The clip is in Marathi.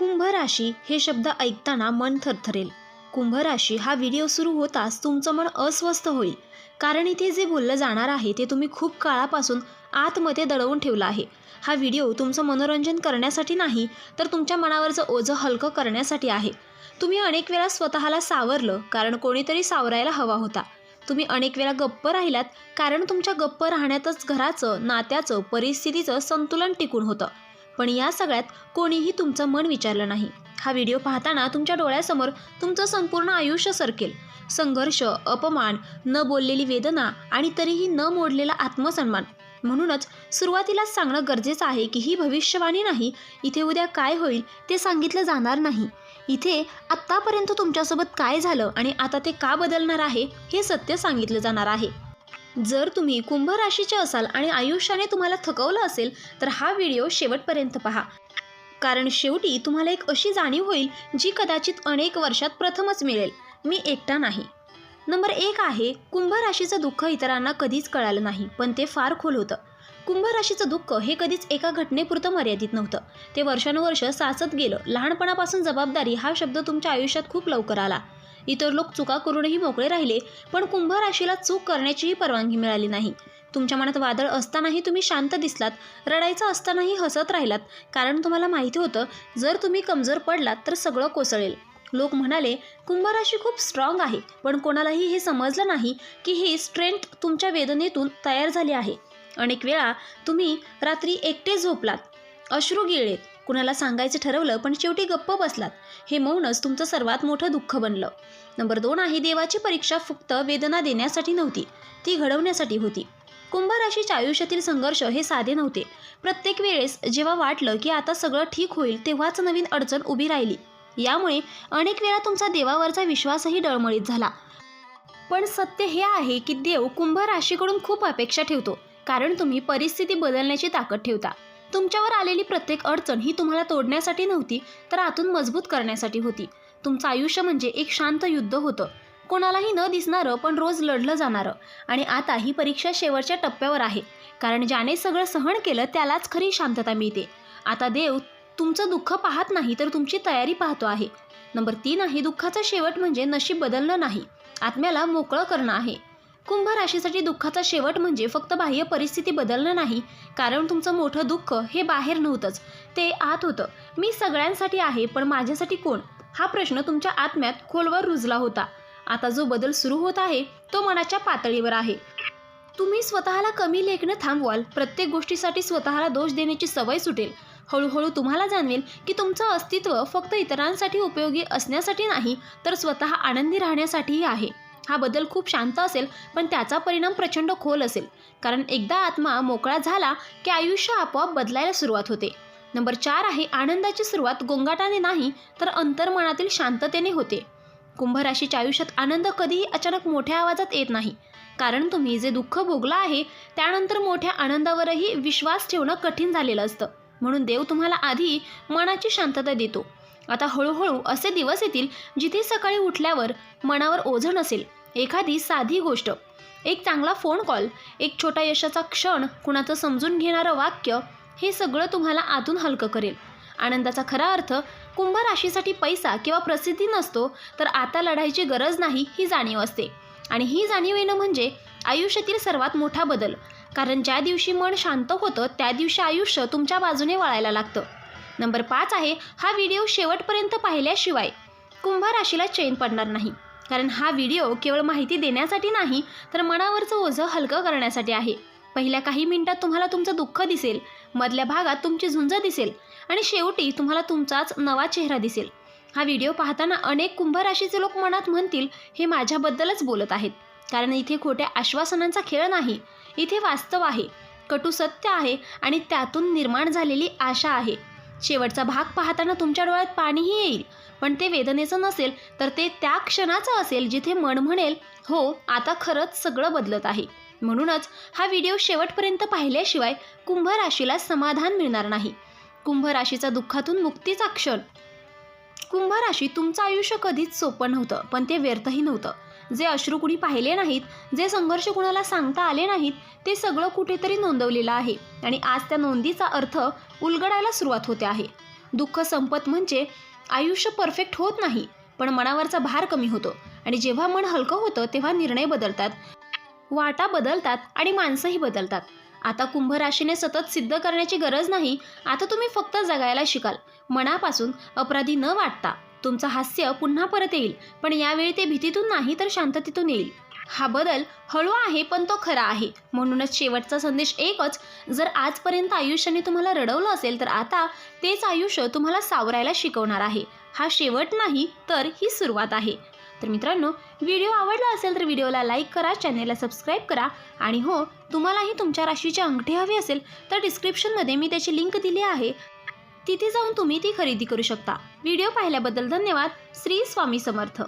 कुंभ राशी हे शब्द ऐकताना मन थरथरेल. कुंभ राशी हा व्हिडिओ सुरू होताच तुमचं मन अस्वस्थ होईल. कारण इथे जे बोललं जाणार आहे ते तुम्ही खूप काळापासून आतमध्ये दडवून ठेवलं आहे. हा व्हिडिओ तुमचं मनोरंजन करण्यासाठी नाही तर तुमच्या मनावरचं ओझं हलकं करण्यासाठी आहे. तुम्ही अनेक वेळा स्वतःला सावरलं कारण कोणीतरी सावरायला हवा होता. तुम्ही अनेक वेळा गप्प राहिलात कारण तुमच्या गप्प राहण्यातच घराचं नात्याचं परिस्थितीचं संतुलन टिकून होतं. पण या सगळ्यात कोणीही तुमचं मन विचारलं नाही. हा व्हिडिओ पाहताना तुमच्या डोळ्यासमोर तुमचं संपूर्ण आयुष्य सरकेल. संघर्ष अपमान न बोललेली वेदना आणि तरीही न मोडलेला आत्मसन्मान. म्हणूनच सुरुवातीलाच सांगणं गरजेचं आहे की ही भविष्यवाणी नाही इथे उद्या काय होईल ते सांगितलं जाणार नाही. इथे आत्तापर्यंत तुमच्यासोबत काय झालं आणि आता ते का बदलणार आहे हे सत्य सांगितलं जाणार आहे. जर तुम्ही कुंभ राशीचे असाल आणि आयुष्याने तुम्हाला थकवलं असेल तर हा व्हिडिओ शेवटपर्यंत पहा. कारण शेवटी तुम्हाला एक अशी जाणीव होईल जी कदाचित अनेक वर्षात प्रथमच मिळेल. मी एकटा नाही. नंबर एक आहे कुंभ राशीचं दुःख इतरांना कधीच कळालं नाही पण ते फार खोल होतं. कुंभ राशीचं दुःख हे कधीच एका घटनेपुरतं मर्यादित नव्हतं. ते वर्षानुवर्ष साचत गेलं. लहानपणापासून जबाबदारी हा शब्द तुमच्या आयुष्यात खूप लवकर आला. इतर लोक चुका करूनही मोकळे राहिले पण कुंभ राशीला चूक करण्याचीही परवानगी मिळाली नाही. तुमच्या मनात वादळ असतानाही तुम्ही शांत दिसलात रडायचं असतानाही हसत राहिलात. कारण तुम्हाला माहिती होतं जर तुम्ही कमजोर पडलात तर सगळं कोसळेल. लोक म्हणाले कुंभ राशी खूप स्ट्रॉंग आहे पण कोणालाही हे समजलं नाही की ही स्ट्रेंथ तुमच्या वेदनेतून तयार झाली आहे. अनेक वेळा तुम्ही रात्री एकटे झोपलात अश्रू गिळलेत कुणाला सांगायचं ठरवलं पण शेवटी गप्प बसलात. हे मौनच तुमचं सर्वात मोठं दुःख बनलं. नंबर दोन आहे देवाची परीक्षा फक्त वेदना देण्यासाठी नव्हती ती घडवण्यासाठी होती. कुंभ राशीच्या आयुष्यातील संघर्ष हे साधे नव्हते. प्रत्येक वेळेस जेव्हा वाटलं की आता सगळं ठीक होईल तेव्हाच नवीन अडचण उभी राहिली. यामुळे अनेक वेळा तुमचा देवावरचा विश्वासही डळमळीत झाला. पण सत्य हे आहे की देव कुंभ राशीकडून खूप अपेक्षा ठेवतो कारण तुम्ही परिस्थिती बदलण्याची ताकद ठेवता. तुमच्यावर आलेली प्रत्येक अडचण ही तुम्हाला तोडण्यासाठी नव्हती तर आतून मजबूत करण्यासाठी होती. तुमचं आयुष्य म्हणजे एक शांत युद्ध होतं. कोणालाही न दिसणारं पण रोज लढलं जाणारं. आणि आता ही परीक्षा शेवटच्या टप्प्यावर आहे. कारण ज्याने सगळं सहन केलं त्यालाच खरी शांतता मिळते. आता देव तुमचं दुःख पाहत नाही तर तुमची तयारी पाहतो आहे. नंबर तीन आहे दुःखाचा शेवट म्हणजे नशीब बदलणं नाही. आत्म्याला मोकळं करणं आहे. कुंभ राशीसाठी दुःखाचा शेवट म्हणजे फक्त बाह्य परिस्थिती बदलणं नाही कारण तुमचं मोठं दुःख हे बाहेर नव्हतंच ते आत होतं. मी सगळ्यांसाठी आहे पण माझ्यासाठी कोण? हा प्रश्न तुमच्या आत्म्यात खोलवर रुजला होता. आता जो बदल सुरू होत आहे तो मनाच्या पातळीवर आहे. तुम्ही स्वतःला कमी लेखणं थांबवाल. प्रत्येक गोष्टीसाठी स्वतःला दोष देण्याची सवय सुटेल. हळूहळू तुम्हाला जाणवेल की तुमचं अस्तित्व फक्त इतरांसाठी उपयोगी असण्यासाठी नाही तर स्वतः आनंदी राहण्यासाठीही आहे. हा बदल खूप शांत असेल पण त्याचा परिणाम प्रचंड खोल असेल. कारण एकदा आत्मा मोकळा झाला की आयुष्य आपोआप बदलायला सुरुवात होते. नंबर चार आहे आनंदाची सुरुवात गोंगाटाने नाही तर अंतर्मनातील शांततेने होते. कुंभराशीच्या आयुष्यात आनंद कधीही अचानक मोठ्या आवाजात येत नाही. कारण तुम्ही जे दुःख भोगलं आहे त्यानंतर मोठ्या आनंदावरही विश्वास ठेवणं कठीण झालेलं असतं. म्हणून देव तुम्हाला आधी मनाची शांतता देतो. आता हळूहळू असे दिवस येतील जिथे सकाळी उठल्यावर मनावर ओझं नसेल. एखादी साधी गोष्ट. एक चांगला फोन कॉल एक छोटा यशाचा क्षण कुणाचं समजून घेणारं वाक्य हे सगळं तुम्हाला आतून हलकं करेल. आनंदाचा खरा अर्थ कुंभ राशीसाठी पैसा किंवा प्रसिद्धी नसतो तर आता लढायची गरज नाही ही जाणीव असते. आणि ही जाणीव येणं म्हणजे आयुष्यातील सर्वात मोठा बदल. कारण ज्या दिवशी मन शांत होतं त्या दिवशी आयुष्य तुमच्या बाजूने वळायला लागतं. नंबर पाच आहे हा व्हिडिओ शेवटपर्यंत पाहिल्याशिवाय कुंभ राशीला चैन पडणार नाही. कारण हा व्हिडिओ केवळ माहिती देण्यासाठी नाही तर मनावरचं ओझं हलकं करण्यासाठी आहे. पहिल्या काही मिनिटात तुम्हाला तुमचं दुःख दिसेल मधल्या भागात तुमची झुंज दिसेल आणि शेवटी तुम्हाला तुमचाच नवा चेहरा दिसेल. हा व्हिडिओ पाहताना अनेक कुंभ राशीचे लोक मनात म्हणतील हे माझ्याबद्दलच बोलत आहेत. कारण इथे खोट्या आश्वासनांचा खेळ नाही. इथे वास्तव आहे कटू सत्य आहे आणि त्यातून निर्माण झालेली आशा आहे. शेवटचा भाग पाहताना तुमच्या डोळ्यात पाणीही येईल. पण ते वेदनेचं नसेल तर ते त्या क्षणाचं असेल जिथे मन म्हणेल हो आता खरंच सगळं बदलत आहे. म्हणूनच हा व्हिडिओ शेवटपर्यंत पाहिल्याशिवाय कुंभ राशीला समाधान मिळणार नाही. कुंभ राशीचा दुःखातून मुक्तीचा क्षण. कुंभ राशी तुमचं आयुष्य कधीच सोपं नव्हतं पण ते व्यर्थही नव्हतं. जे अश्रू कुणी पाहिले नाहीत जे संघर्ष कुणाला सांगता आले नाहीत ते सगळं कुठेतरी नोंदवलेलं आहे. आणि आज त्या नोंदीचा अर्थ उलगडायला सुरुवात होते आहे. दुःख संपत म्हणजे आयुष्य परफेक्ट होत नाही पण मनावरचा भार कमी होतो. आणि जेव्हा मन हलकं होतं तेव्हा निर्णय बदलतात. वाटा बदलतात आणि माणसंही बदलतात. आता कुंभ राशीने सतत सिद्ध करण्याची गरज नाही आता तुम्ही फक्त जगायला शिकाल. मनापासून अपराधी न वाटता. तुमचं हास्य पुन्हा परत येईल पण यावेळी ते भीतीतून नाही तर शांततेतून येईल. हा बदल हळू आहे पण तो खरा आहे. म्हणूनच शेवटचा संदेश एकच जर आजपर्यंत आयुष्याने तुम्हाला रडवलं असेल तर आता तेच आयुष्य तुम्हाला सावरायला शिकवणार आहे. हा शेवट नाही तर ही सुरुवात आहे. तर मित्रांनो व्हिडिओ आवडला असेल तर व्हिडिओला लाईक करा चॅनेलला सबस्क्राईब करा. आणि हो तुम्हालाही तुमच्या राशीची अंगठी हवी असेल तर डिस्क्रिप्शनमध्ये मी त्याची लिंक दिली आहे. तिथे जाऊन तुम्ही ती खरेदी करू शकता. व्हिडिओ पाहिल्याबद्दल धन्यवाद. श्री स्वामी समर्थ.